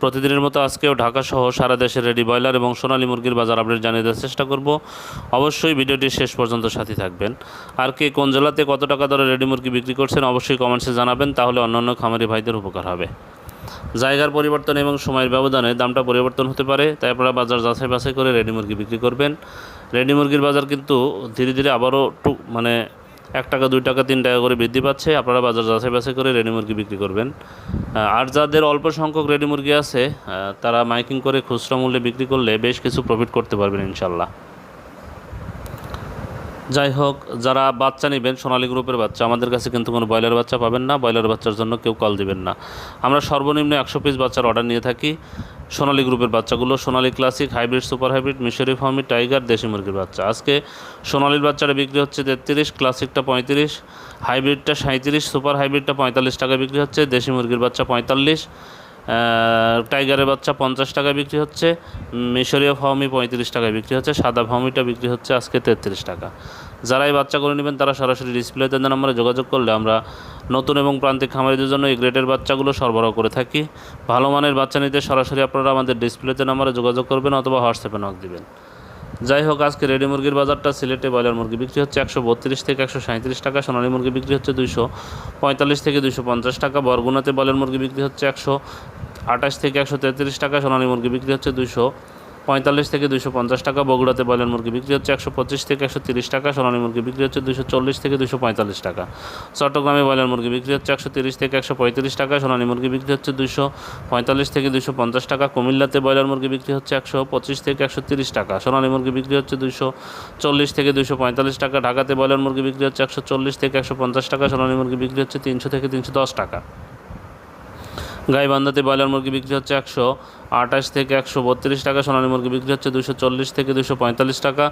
প্রতিদিনের মতো আজকেও ঢাকা সহ সারা দেশের রেডি ব্রয়লার এবং সোনালী মুরগির বাজার আপডেট জানিয়ে দেওয়ার চেষ্টা করব। অবশ্যই ভিডিওটি শেষ পর্যন্ত সাথী থাকবেন। আর কে কোন জেলাতে কত টাকা দরে রেডি মুরগি বিক্রি করছেন অবশ্যই কমেন্টসে জানাবেন, তাহলে অন্যান্য খামারি ভাইদের উপকার হবে। জায়গার পরিবর্তন এবং সময়ের ব্যবধানে দামটা পরিবর্তন হতে পারে, তাই আপনারা বাজার যাচাই বাছাই করে রেডি মুরগি বিক্রি করবেন। রেডি মুরগির বাজার কিন্তু ধীরে ধীরে আবারও মানে এক টাকা, দুই টাকা, তিন টাকা করে বৃদ্ধি পাচ্ছে। আপনারা বাজার যাচাই বাছাই করে রেডি মুরগি বিক্রি করবেন। আর যাদের অল্প সংখ্যক রেডি মুরগি আছে তারা মাইকিং করে খুচরা মূল্যে বিক্রি করলে বেশ কিছু প্রফিট করতে পারবেন ইনশাল্লাহ যাই হোক, যারা বাচ্চা নেবেন, সোনালী গ্রুপের বাচ্চা, আমাদের কাছে কিন্তু কোনো ব্রয়লার বাচ্চা পাবেন না, ব্রয়লার বাচ্চার জন্য কেউ কল দিবেন না। আমরা সর্বনিম্ন একশো পিস বাচ্চার অর্ডার নিয়ে থাকি। সোনালী গ্রুপের বাচ্চাগুলো Sonali classic hybrid super hybrid মিশরি ফার্মি টাইগার দেশি মুরগির বাচ্চা। আজকে সোনালীর বাচ্চাটা বিক্রি হচ্ছে তেত্রিশ ক্লাসিকটা পঁয়ত্রিশ হাইব্রিডটা সাঁত্রিশ সুপার হাইব্রিডটা পঁয়তাল্লিশ টাকা বিক্রি হচ্ছে, দেশি মুরগির বাচ্চা পঁয়তাল্লিশ। টাইগারের বাচ্চা পঞ্চাশ টাকায় বিক্রি হচ্ছে, মিশরীয় ফার্মি পঁয়ত্রিশ টাকায় বিক্রি হচ্ছে, সাদা ফার্মিটা বিক্রি হচ্ছে আজকে তেত্রিশ টাকা। যারা এই বাচ্চাগুলো নেবেন, তারা সরাসরি ডিসপ্লেতে নাম্বারে যোগাযোগ করলে আমরা নতুন এবং প্রান্তিক খামারিদের জন্য এই গ্রেডের বাচ্চাগুলো সরবরাহ করে থাকি। ভালো মানের বাচ্চা নিতে সরাসরি আপনারা আমাদের ডিসপ্লেতে নাম্বারে যোগাযোগ করবেন অথবা হোয়াটসঅ্যাপে নক দিবেন। যাই হোক, আজকে রেডি মুরগির বাজারটা সিলেটে ব্রয়লার মুরগি বিক্রি হচ্ছে একশো বত্রিশ থেকে একশো সাঁত্রিশ টাকা, সোনালী মুরগি বিক্রি হচ্ছে দুইশো পঁয়তাল্লিশ থেকে দুশো পঞ্চাশ টাকা, বরগুনাতে ব্রয়লার মুরগি বিক্রি হচ্ছে একশো আঠাশ থেকে একশো তেত্রিশ টাকা, সোনালী মুরগি বিক্রি হচ্ছে দুশো পঁয়তাল্লিশ থেকে দুশো পঞ্চাশ টাকা, বগুড়াতে ব্রয়লার মুরগি বিক্রি হচ্ছে একশো পঁচিশ থেকে একশো তিরিশ টাকা, সোনালী মুরগি বিক্রি হচ্ছে দুশো চল্লিশ থেকে দুশো পঁয়তাল্লিশ টাকা। চট্টগ্রামে ব্রয়লার মুরগি বিক্রি হচ্ছে একশো তিরিশ থেকে একশো পঁয়ত্রিশ টাকা, সোনালী মুরগি বিক্রি হচ্ছে দুশো পঁয়তাল্লিশ থেকে দুশো পঞ্চাশ টাকা, কুমিল্লাতে ব্রয়লার মুরগি বিক্রি হচ্ছে একশো পঁচিশ থেকে একশো তিরিশ টাকা, সোনালী মুরগি বিক্রি হচ্ছে দুশো চল্লিশ থেকে দুশো পঁয়তাল্লিশ টাকা, ঢাকাতে ব্রয়লার মুরগি বিক্রি হচ্ছে একশো চল্লিশ থেকে একশো পঞ্চাশ টাকা, সোনালী মুরগি বিক্রি হচ্ছে তিনশো থেকে তিনশো দশ টাকা। গাইবান্ধাতে ব্রয়লার মুরগি বিক্রি হচ্ছে একশো আঠাশ থেকে একশো বত্রিশ টাকা, সোনালী মুরগি বিক্রি হচ্ছে দুশো চল্লিশ থেকে দুশো পঁয়তাল্লিশ টাকা।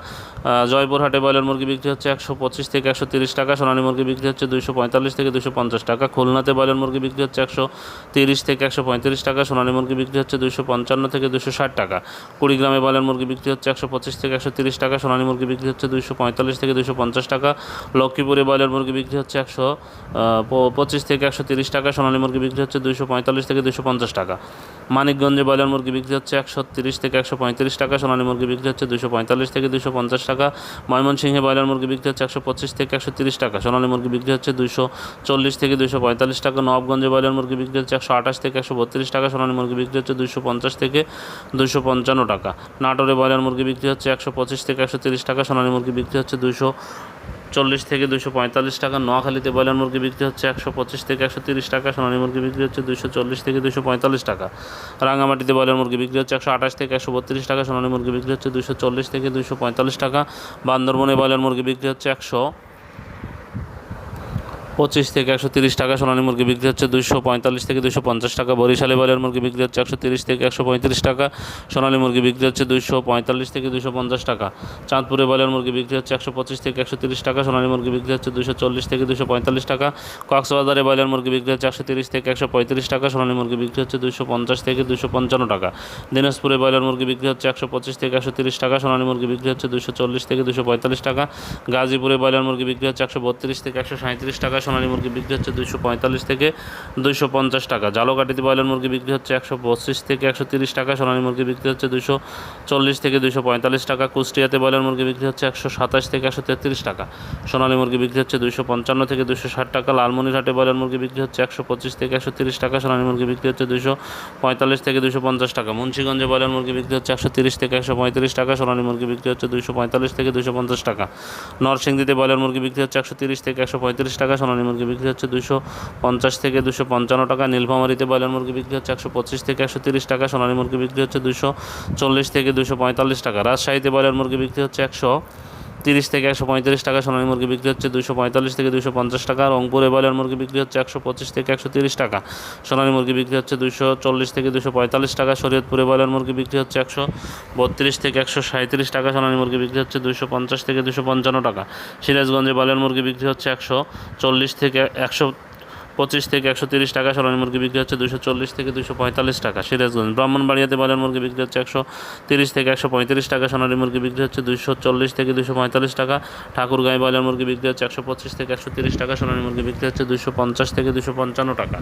জয়পুরহাটে ব্রয়লার মুরগি বিক্রি হচ্ছে একশো পঁচিশ থেকে একশো তিরিশ টাকা, সোনালী মুরগি বিক্রি হচ্ছে দুশো পঁয়তাল্লিশ থেকে দুশো পঞ্চাশ টাকা। খুলনাতে ব্রয়লার মুরগি বিক্রি হচ্ছে একশো তিরিশ থেকে একশো পঁয়ত্রিশ টাকা, সোনালী মুরগি বিক্রি হচ্ছে দুশো পঞ্চান্ন থেকে দুশো ষাট টাকা। কুড়িগ্রামে ব্রয়লার মুরগি বিক্রি হচ্ছে একশো পঁচিশ থেকে একশো তিরিশ টাকা, সোনালী মুরগি বিক্রি হচ্ছে দুশো পঁয়তাল্লিশ থেকে দুশো পঞ্চাশ টাকা। লক্ষ্মীপুরে ব্রয়লার মুরগি বিক্রি হচ্ছে একশো পঁচিশ থেকে একশো তিরিশ টাকা, সোনালী মুরগি বিক্রি হচ্ছে দুশো পঁয়তাল্লিশ থেকে দুশো পঞ্চাশ টাকা। মানিকগঞ্জে ব্রয়লার মুরগি বিক্রি হচ্ছে একশো তিরিশ থেকে একশো পঁয়ত্রিশ টাকা, সোনালী মুরগি বিক্রি হচ্ছে দুশো পঁয়তাল্লিশ থেকে দুশো পঞ্চাশ টাকা, ময়মনসিংহে ব্রয়লার মুরগি বিক্রি হচ্ছে একশো পঁচিশ থেকে একশো তিরিশ টাকা, সোনালী মুরগি বিক্রি হচ্ছে দুশো চল্লিশ থেকে দুশো পঁয়তাল্লিশ টাকা, নবাবগঞ্জে ব্রয়লার মুরগি বিক্রি হচ্ছে একশো আঠাশ থেকে একশো বত্রিশ টাকা, সোনালী মুরগি বিক্রি হচ্ছে দুশো পঞ্চাশ থেকে দুশো পঞ্চান্ন টাকা, নাটোরে ব্রয়লার মুরগি বিক্রি হচ্ছে একশো পঁচিশ থেকে একশো তিরিশ টাকা, সোনালী মুরগি বিক্রি হচ্ছে দুশো চল্লিশ থেকে দুশো পঁয়তাল্লিশ টাকা। নোয়াখালীতে ব্রয়লার মুরগি বিক্রি হচ্ছে একশো পঁচিশ থেকে একশো তিরিশ টাকা, সোনালী মুরগি বিক্রি হচ্ছে দুশো চল্লিশ থেকে দুশো পঁয়তাল্লিশ টাকা। রাঙামাটিতে ব্রয়লার মুরগি বিক্রি হচ্ছে একশো আঠাশ থেকে একশো বত্রিশ টাকা, সোনালী মুরগি বিক্রি হচ্ছে দুশো চল্লিশ থেকে দুশো পঁয়তাল্লিশ টাকা। বান্দরবনে ব্রয়লার মুরগি বিক্রি হচ্ছে একশো পঁচিশ থেকে একশো তিরিশ টাকা সোনালী মুরগি বিক্রি হচ্ছে দুশো পঁয়তাল্লিশ থেকে দুশো পঞ্চাশ টাকা বরিশালে ব্রয়লার মুরগি বিক্রি হচ্ছে একশো তিরিশ থেকে একশো পঁয়ত্রিশ টাকা সোনালী মুরগি বিক্রি হচ্ছে দুশো পঁয়তাল্লিশ থেকে দুশো পঞ্চাশ টাকা চাঁদপুরে ব্রয়লার মুরগি বিক্রি হচ্ছে একশো পঁচিশ থেকে একশো তিরিশ টাকা সোনালী মুরগি বিক্রি হচ্ছে দুশো চল্লিশ থেকে দুশো পঁয়তাল্লিশ টাকা কক্সবাজারে ব্রয়লার মুরগি বিক্রি হচ্ছে একশো তিরিশ থেকে একশো পঁয়ত্রিশ টাকা সোনালী মুরগি বিক্রি হচ্ছে দুশো পঞ্চাশ থেকে দুশো পঞ্চান্ন টাকা দিনাজপুরে ব্রয়লার মুরগি বিক্রি হচ্ছে একশো পঁচিশ থেকে একশো তিরিশ টাকা সোনালী মুরগি বিক্রি হচ্ছে দুশো চল্লিশ থেকে দুশো পঁয়তাল্লিশ টাকা গাজীপুরে ব্রয়লার মুরগি বিক্রি হচ্ছে একশো বত্রিশ থেকে একশো সাঁত্রিশ টাকা সোনালী মুরগি বিক্রি হচ্ছে দুইশো পঁয়তাল্লিশ থেকে দুশো পঞ্চাশ টাকা জালোকাটিতে ব্রয়লার মুরগি বিক্রি হচ্ছে একশো পঁচিশ থেকে একশো তিরিশ টাকা সোনালী মুরগি বিক্রি হচ্ছে দুশো চল্লিশ থেকে দুশো পঁয়তাল্লিশ টাকা কুষ্টিয়াতে ব্রয়লার মুরগি বিক্রি হচ্ছে একশো সাতাশ থেকে একশো তেত্রিশ টাকা সোনালী মুরগি বিক্রি হচ্ছে দুশো পঞ্চান্ন থেকে দুশো ষাট টাকা লালমনিরহাটে ব্রয়লার মুরগি বিক্রি হচ্ছে একশো পঁচিশ থেকে একশো তিরিশ টাকা সোনালী মুরগি বিক্রি হচ্ছে দুশো পঁয়তাল্লিশ থেকে দুশো পঞ্চাশ টাকা মুন্সিগঞ্জে ব্রয়লার মুরগি বিক্রি হচ্ছে একশো তিরিশ থেকে একশো পঁয়ত্রিশ টাকা সোনালী মুরগি বিক্রি হচ্ছে দুশো পঁয়তাল্লিশ থেকে দুশো পঞ্চাশ টাকা নরসিংদীতে ব্রয়লার মুরগি বিক্রি হচ্ছে একশো তিরিশ থেকে একশো পঁয়ত্রিশ টাকা সোনালী মুরগি বিক্রি হচ্ছে দুশো পঞ্চাশ থেকে দুশো পঞ্চান্ন টাকা। নীলফামারিতে ব্রয়লার মুরগি বিক্রি হচ্ছে একশো পঁচিশ থেকে একশো তিরিশ টাকা। সোনালী মুরগি বিক্রি হচ্ছে দুশো চল্লিশ থেকে দুশো পঁয়তাল্লিশ টাকা। রাজশাহীতে ব্রয়লার মুরগি বিক্রি হচ্ছে একশো তিরিশ থেকে একশো পঁয়ত্রিশ টাকা সোনালী মুরগি বিক্রি হচ্ছে দুশো পঁয়তাল্লিশ থেকে দুশো পঞ্চাশ টাকা। রংপুরে ব্রয়লার মুরগি বিক্রি হচ্ছে একশো পঁচিশ থেকে একশো তিরিশ টাকা। সোনালী মুরগি বিক্রি হচ্ছে দুশো চল্লিশ থেকে দুশো পঁয়তাল্লিশ টাকা। শরীয়তপুরে ব্রয়লার মুরগি বিক্রি হচ্ছে একশো বত্রিশ থেকে একশো সাঁত্রিশ টাকা। সোনালী মুরগি বিক্রি হচ্ছে দুশো পঞ্চাশ থেকে দুশো পঞ্চান্ন টাকা। সিরাজগঞ্জে ব্রয়লার মুরগি বিক্রি হচ্ছে একশো চল্লিশ থেকে একশো পঁচিশ থেকে একশো তিরিশ টাকা, সোনালী মুরগি বিক্রি হচ্ছে দুশো চল্লিশ থেকে দুশো পঁয়তাল্লিশ টাকা। সিরাজগঞ্জ, ব্রাহ্মণবাড়িয়াতে ব্রয়লার মুরগি বিক্রি হচ্ছে একশো তিরিশ থেকে একশো পঁয়ত্রিশ টাকা, সোনালী মুরগি বিক্রি হচ্ছে দুশো চল্লিশ থেকে দুশো পঁয়তাল্লিশ টাকা। ঠাকুরগাঁয় ব্রয়লার মুরগি বিক্রি হচ্ছে একশো পঁচিশ থেকে একশো তিরিশ টাকা, সোনালী মুরগি বিক্রি হচ্ছে দুশো পঞ্চাশ থেকে দুশো পঞ্চান্ন টাকা।